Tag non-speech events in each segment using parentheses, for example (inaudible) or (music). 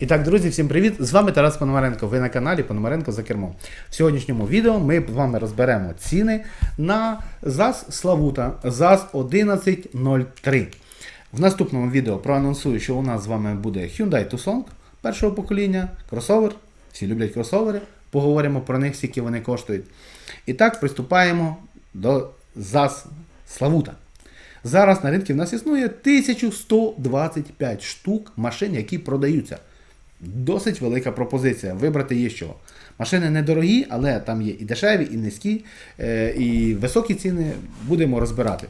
І так, друзі, всім привіт! З вами Тарас Пономаренко. Ви на каналі Пономаренко за кермом. В сьогоднішньому відео ми з вами розберемо ціни на ЗАЗ Славута ЗАЗ 1103. В наступному відео проанонсую, що у нас з вами буде Hyundai Tucson першого покоління, кросовер. Всі люблять кросовери. Поговоримо про них, скільки вони коштують. І так, приступаємо до ЗАЗ Славута. Зараз на ринку в нас існує 1125 штук машин, які продаються. Досить велика пропозиція. Вибрати є що. Машини недорогі, але там є і дешеві, і низькі, е, і високі ціни будемо розбирати.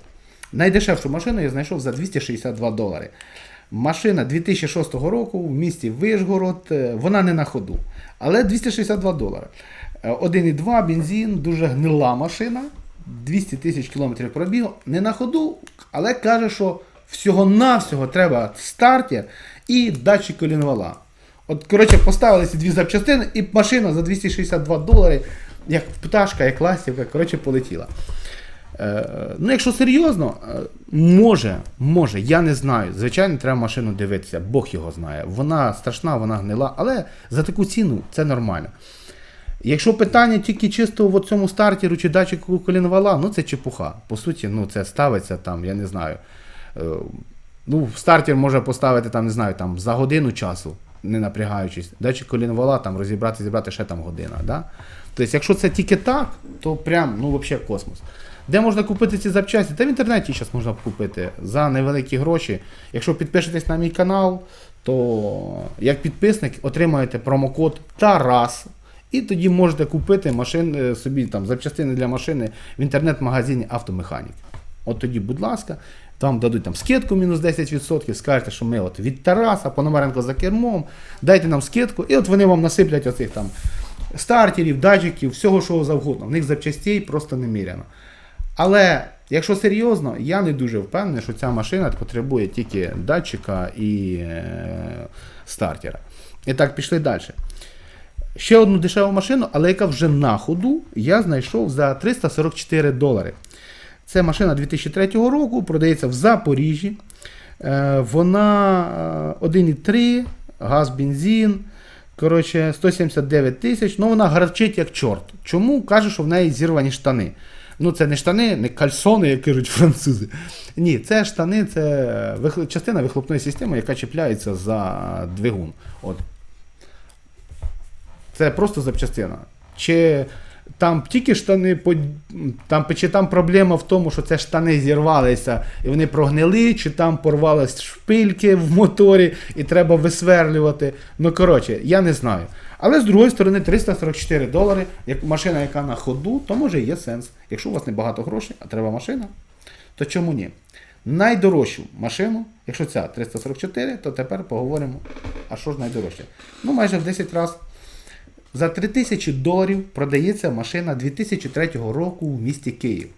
Найдешевшу машину я знайшов за 262 долари. Машина 2006 року в місті Вишгород, е, вона не на ходу. Але 262 долари. Е, 1,2 бензин, дуже гнила машина. 200 тисяч кілометрів пробігу. Не на ходу, але каже, що всього-навсього треба стартер і датчик колінвала. От, коротше, поставили ці дві запчастини, і машина за 262 долари, як пташка, як ластівка, коротше, полетіла. Е, ну, якщо серйозно, е, може, може, я не знаю. Звичайно, треба машину дивитися, Бог його знає. Вона страшна, вона гнила, але за таку ціну це нормально. Якщо питання тільки чисто в цьому стартері чи датчику колінвала, ну це чепуха. По суті, ну це ставиться там, я не знаю. Е, ну, стартер може поставити там, не знаю, там за годину часу, не напрягаючись. Датчик колінвала там розібрати, зібрати ще там година. Да? Тобто, якщо це тільки так, то прям, ну, взагалі космос. Де можна купити ці запчасті? Та в інтернеті зараз можна купити за невеликі гроші. Якщо підпишетесь на мій канал, то як підписник отримаєте промокод Тарас. І тоді можете купити машин, е, собі там запчастини для машини в інтернет-магазині Автомеханік. От тоді, будь ласка, там дадуть там скидку мінус 10%, скажете, що ми от від Тараса, Пономаренко за кермом, дайте нам скидку, і от вони вам насиплять оцих там стартерів, датчиків, всього що завгодно. В них запчастей просто неміряно. Але якщо серйозно, я не дуже впевнений, що ця машина потребує тільки датчика і е, стартера. І так, пішли далі. Ще одну дешеву машину, але яка вже на ходу, я знайшов за 344 долари. Це машина 2003 року, продається в Запоріжжі. Е, Вона е, 1,3, газ, бензин. Коротше, 179 тисяч. Ну вона гарчить як чорт. Чому? Каже, що в неї зірвані штани. Ну, це не штани, не кальсони, як кажуть французи. Ні, це штани, це частина вихлопної системи, яка чіпляється за двигун. От. Це просто запчастина. Чи там тільки штани, там, чи там проблема в тому, що це штани зірвалися і вони прогнили, чи там порвались шпильки в моторі і треба висверлювати. Ну, коротше, я не знаю. Але з другої сторони, 344 долари, як машина, яка на ходу, то може є сенс. Якщо у вас не багато грошей, а треба машина, то чому ні? Найдорожчу машину, якщо ця 344, то тепер поговоримо, а що ж найдорожче? Ну, майже в 10 разів. За 3000 доларів продається машина 2003 року в місті Київ.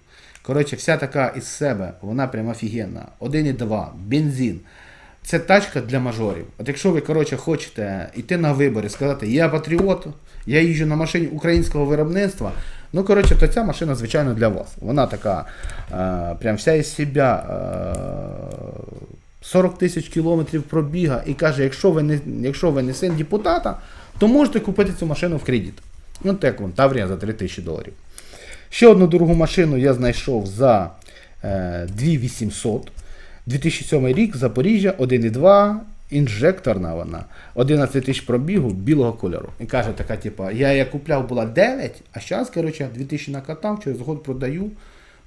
Коротше, вся така із себе, вона прям офігенна. 1,2, бензин. Це тачка для мажорів. От якщо ви коротше, хочете йти на вибори, сказати, я патріот, я їжджу на машині українського виробництва, ну коротше, то ця машина, звичайно, для вас. Вона така, е, прям вся із себе. Е, 40 тисяч кілометрів пробіга і каже, якщо ви не, якщо ви не син депутата, то можете купити цю машину в кредит. Ну, так вон, Таврія за 3 тисячі доларів. Ще одну дорогу машину я знайшов за е, 2800. 2007 рік, Запоріжжя, 1,2, інжекторна вона, 11 тисяч пробігу білого кольору. І каже, така, типа, я її купляв була 9, а зараз, коротше, 2000 накатав, через год продаю.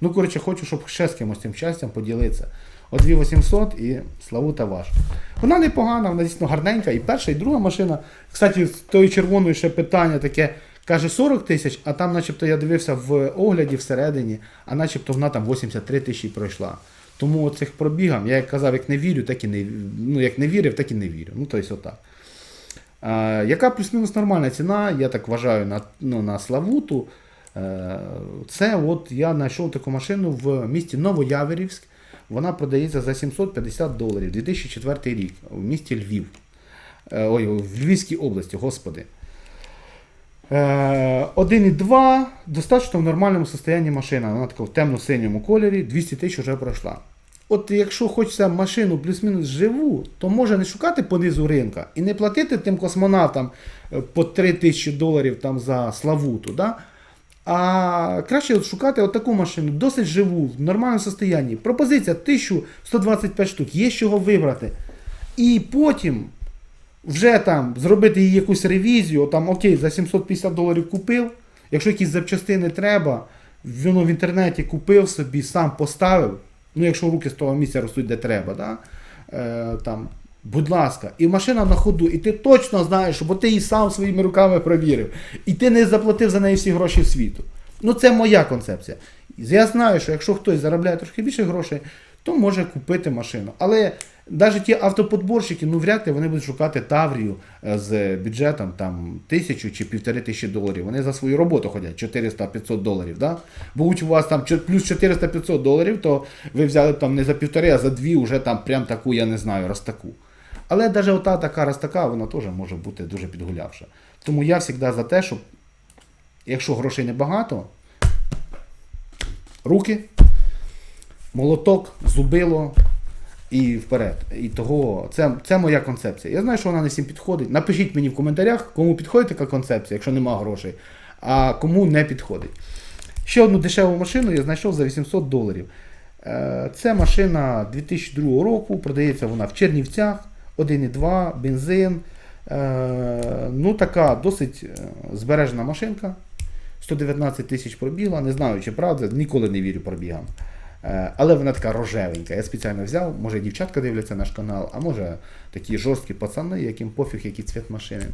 Ну, коротше, хочу, щоб ще з кимось цим щастям поділитися. От 2800 і славута ваша. Вона непогана, вона дійсно гарненька. І перша, і друга машина. Кстати, з тої червоної ще питання таке. Каже 40 тисяч, а там, начебто, я дивився в огляді всередині, а начебто вона там 83 тисячі пройшла. Тому цих пробігам, я як казав, як не вірю, так і не ну, як не вірив, так і не вірю. Ну, тобто отак. А, яка плюс-мінус нормальна ціна, я так вважаю, на, ну, на Славуту. Е, Це от я знайшов таку машину в місті Новояверівськ. Вона продається за 750 доларів 2004 рік в місті Львів. Е, Ой, в Львівській області, господи. Е, 1,2 достатньо в нормальному стані машина. Вона така в темно-синьому кольорі, 200 тисяч вже пройшла. от якщо хочеться машину плюс-мінус живу, то може не шукати по низу ринка і не платити тим космонавтам е, по 3 тисячі доларів там за Славуту. Да? А краще от шукати от таку машину, досить живу, в нормальному стані. Пропозиція 1125 штук, є з чого вибрати. І потім вже там зробити їй якусь ревізію, там окей, за 750 доларів купив. Якщо якісь запчастини треба, воно в інтернеті купив собі, сам поставив. Ну, якщо руки з того місця ростуть, де треба, да? е, там, будь ласка, і машина на ходу, і ти точно знаєш, бо ти її сам своїми руками провірив, і ти не заплатив за неї всі гроші світу. Ну, це моя концепція. Я знаю, що якщо хтось заробляє трошки більше грошей, то може купити машину. Але навіть ті автоподборщики, ну вряд ли вони будуть шукати Таврію е, з бюджетом там тисячу чи півтори тисячі доларів. Вони за свою роботу ходять 400-500 доларів. Да? Будь у вас там плюс 400-500 доларів, то ви взяли там не за півтори, а за дві вже там прям таку, я не знаю, розтаку. Але навіть ота така розтака, вона теж може бути дуже підгулявша. Тому я завжди за те, щоб якщо грошей небагато, руки, молоток, зубило і вперед. І того, це, це моя концепція. Я знаю, що вона не всім підходить. Напишіть мені в коментарях, кому підходить така концепція, якщо нема грошей, а кому не підходить. Ще одну дешеву машину я знайшов за 800 доларів. Е, Це машина 2002 року, продається вона в Чернівцях, 1,2, бензин. Е, Ну, така досить е, збережена машинка. 119 тисяч пробігла, не знаю, чи правда, ніколи не вірю пробігам. Е, Але вона така рожевенька. Я спеціально взяв, може дівчатка дивляться наш канал, а може такі жорсткі пацани, яким пофіг, який цвіт машини.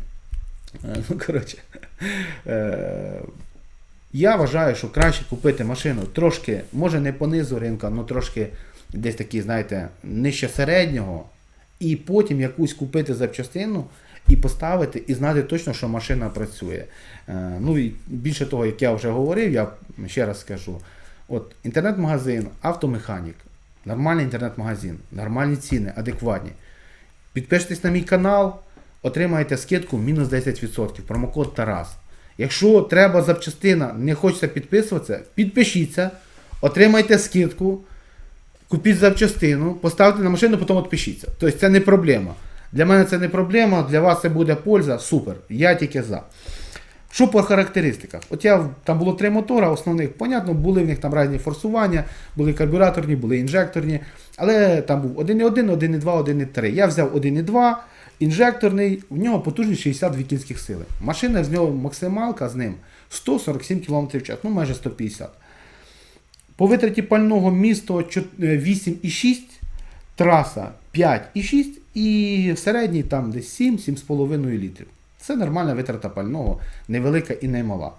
Ну, коротше. Я вважаю, що краще купити машину трошки, може не по низу ринку, але трошки десь такі, знаєте, нижче середнього, і потім якусь купити запчастину і поставити, і знати точно, що машина працює. Е, Ну і більше того, як я вже говорив, я ще раз скажу: от інтернет-магазин, автомеханік, нормальний інтернет-магазин, нормальні ціни, адекватні. Підпишитесь на мій канал, отримаєте скидку мінус 10%, промокод Тарас. Якщо треба запчастина, не хочеться підписуватися, підпишіться, отримайте скидку, купіть запчастину, поставте на машину, потім відпишіться. Тобто це не проблема. Для мене це не проблема, для вас це буде польза, супер. Я тільки за. Що по характеристиках? От я там було три мотора, основних, понятно, були в них там різні форсування, були карбюраторні, були інжекторні, але там був 1.1, 1.2, 1.3. Я взяв 1.2, інжекторний, в нього потужність 62 кінських сили. Машина з нього максималка з ним 147 км в час, ну майже 150. По витраті пального місто е, 8,6, траса 5,6 і середній там десь 7-7,5 літрів. Це нормальна витрата пального, невелика і не мала.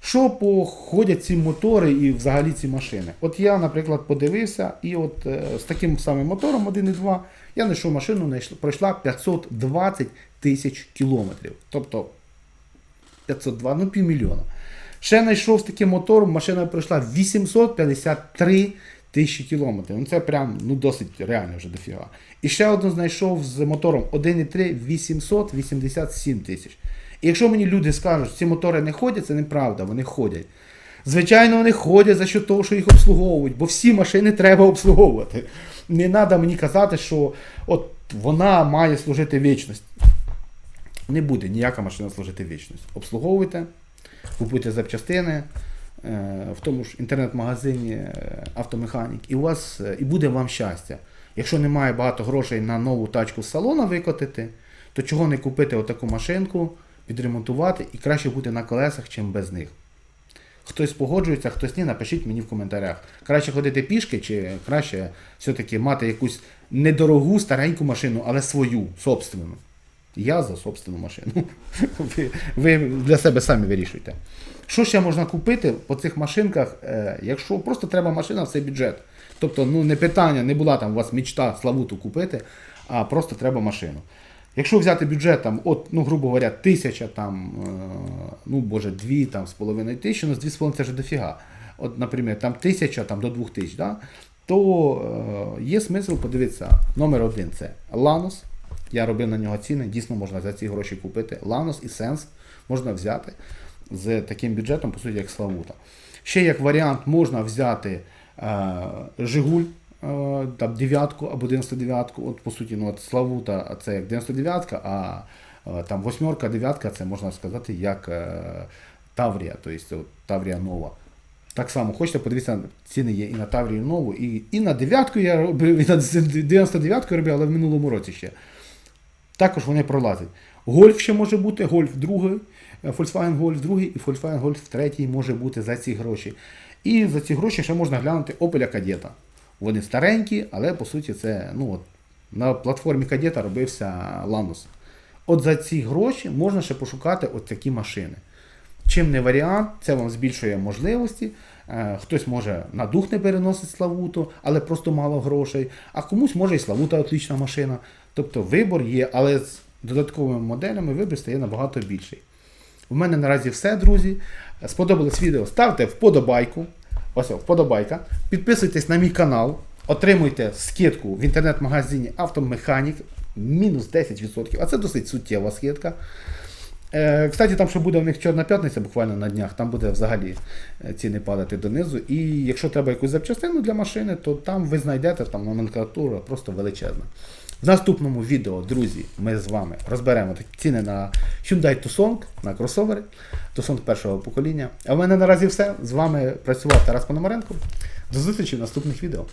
Що походять ці мотори і взагалі ці машини? От я, наприклад, подивився, і от е, з таким самим мотором 1.2 я знайшов машину, пройшла 520 тисяч кілометрів. Тобто 502, ну півмільйона. Ще знайшов з таким мотором, машина пройшла 853 тисячі кілометрів. Ну це прям ну, досить реально вже дофіга. І ще одну знайшов з мотором 1.3 887 тисяч. І якщо мені люди скажуть, що ці мотори не ходять, це неправда, вони ходять. Звичайно, вони ходять за що того, що їх обслуговують, бо всі машини треба обслуговувати. Не треба мені казати, що от вона має служити вічність. Не буде ніяка машина служити вічність. Обслуговуйте, купуйте запчастини е, в тому ж інтернет-магазині е, автомеханік, і у вас е, і буде вам щастя. Якщо немає багато грошей на нову тачку з салона викотити, то чого не купити отаку машинку, підремонтувати і краще бути на колесах, чим без них. Хтось погоджується, хтось ні, напишіть мені в коментарях. Краще ходити пішки, чи краще все-таки мати якусь недорогу стареньку машину, але свою, собственну. Я за собственну машину. (laughs) Ви, ви для себе самі вирішуйте. Що ще можна купити по цих машинках, е, якщо просто треба машина, це бюджет. Тобто, ну не питання, не була там у вас мічта славуту купити, а просто треба машину. Якщо взяти бюджет, там, от, ну, грубо говоря, тисяча, там, е, ну, боже, дві там, з половиною тисячі, ну, з дві з половиною це ж дофіга. От, наприклад, там тисяча там, до двох тисяч, да? то е, є смисл подивитися. Номер один це Ланос. Я робив на нього ціни, дійсно можна за ці гроші купити. Ланос і Сенс можна взяти з таким бюджетом, по суті, як Славута. Ще як варіант можна взяти е, Жигуль е, там, дев'ятку або 99-ку. От, по суті, ну, от Славута це як 99-ка, а е, там восьмерка, дев'ятка це можна сказати як е, Таврія, тобто Таврія Нова. Так само, хочете подивитися, ціни є і на Таврію Нову, і, і на дев'ятку я робив, і на 99-ку робив, але в минулому році ще. Також вони пролазять. Гольф ще може бути, гольф другий, е, Volkswagen Golf другий і Volkswagen Golf третій може бути за ці гроші. І за ці гроші ще можна глянути Opel Kadeta. Вони старенькі, але по суті це ну, от, на платформі Kadeta робився Lanus. От за ці гроші можна ще пошукати от такі машини. Чим не варіант, це вам збільшує можливості. Е, Хтось може на дух не переносить Славуту, але просто мало грошей, а комусь може і Славута отлічна машина. Тобто вибор є, але з додатковими моделями вибір стає набагато більший. У мене наразі все, друзі. Сподобалось відео, ставте вподобайку. Ось вподобайка. Підписуйтесь на мій канал, отримуйте скидку в інтернет-магазині Автомеханік мінус 10%. А це досить суттєва скидка. Е, Кстати, там ще буде у них Чорна п'ятниця буквально на днях, там буде взагалі е, ціни падати донизу. І якщо треба якусь запчастину для машини, то там ви знайдете там номенклатура просто величезна. В наступному відео, друзі, ми з вами розберемо ціни на Hyundai Tucson, на кросовери, Tucson першого покоління. А в мене наразі все. З вами працював Тарас Пономаренко. До зустрічі в наступних відео.